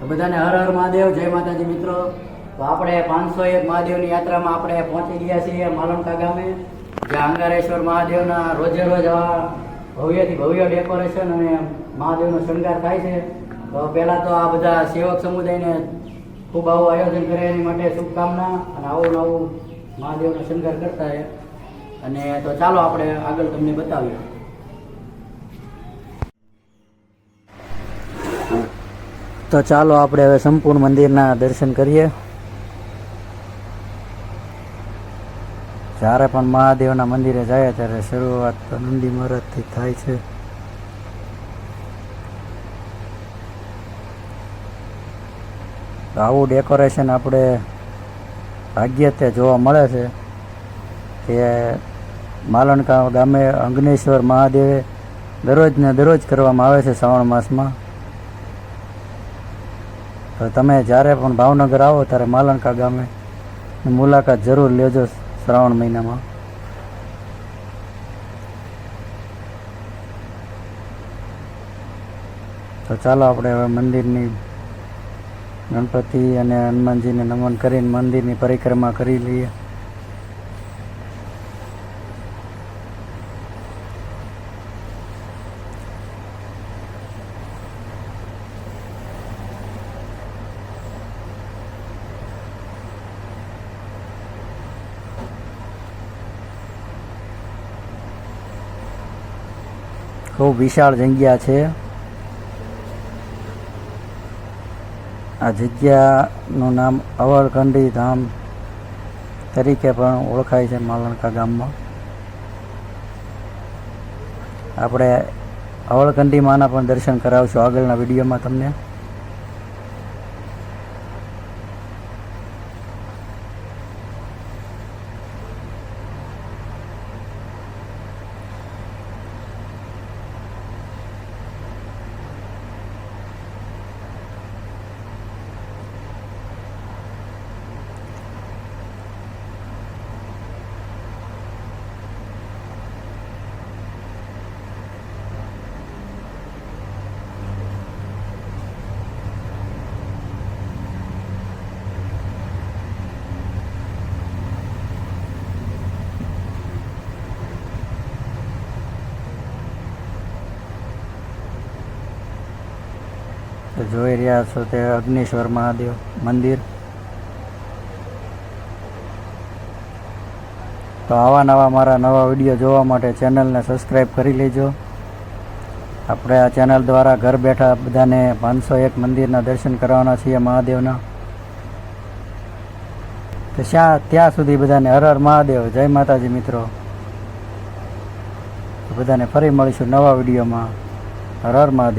બધાને હર હર મહાદેવ, જય માતાજી મિત્રો. તો આપણે પાંચસો એક મહાદેવની યાત્રામાં આપણે પહોંચી ગયા છીએ માલણકા ગામે, જ્યાં અંગારેશ્વર મહાદેવના રોજે રોજ આવા ભવ્યથી ભવ્ય ડેકોરેશન અને મહાદેવનો શણગાર થાય છે. તો પહેલાં તો આ બધા સેવક સમુદાયને ખૂબ આવું આયોજન કરે એની માટે શુભકામના અને આવું નવું મહાદેવનો શણગાર કરતા છે અને તો ચાલો આપણે આગળ તમને બતાવીએ. તો ચાલો આપણે હવે સંપૂર્ણ મંદિરના દર્શન કરીએ. જ્યારે પણ મહાદેવના મંદિરે જાય ત્યારે શરૂઆત તો નંદી મહારાજથી થાય છે. આવું ડેકોરેશન આપણે ભાગ્યે તે જોવા મળે છે કે માલણકા ગામે અંગનેશ્વર મહાદેવે દરરોજ ને દરરોજ કરવામાં આવે છે શ્રાવણ માસમાં. તમે જ્યારે પણ ભાવનગર આવો ત્યારે માલણકા ગામે મુલાકાત જરૂર લેજો શ્રાવણ મહિનામાં. તો ચાલો આપણે હવે મંદિરની ગણપતિ અને હનુમાનજીને નમન કરીને મંદિરની પરિક્રમા કરી લઈએ. ખૂબ વિશાળ જગ્યા છે. આ જગ્યાનું નામ અવળખંડી ધામ તરીકે પણ ઓળખાય છે માલણકા ગામમાં. આપણે અવળકંડી માના પણ દર્શન કરાવશું આગળના વિડીયોમાં તમને. તો જોઈ રહ્યા છો તે અગ્નિશ્વર મહાદેવ મંદિર. તો આવા નવા મારા નવા વીડિયો જોવા માટે ચેનલને સબસ્ક્રાઈબ કરી લેજો. આપણે આ ચેનલ દ્વારા ઘર બેઠા બધાને પાંચસો એક મંદિરના દર્શન કરવાના છીએ મહાદેવના. તો શા, ત્યાં સુધી બધાને હર હર મહાદેવ. જય માતાજી મિત્રો. બધાને ફરી મળીશું નવા વિડીયોમાં. હર હર મહાદેવ.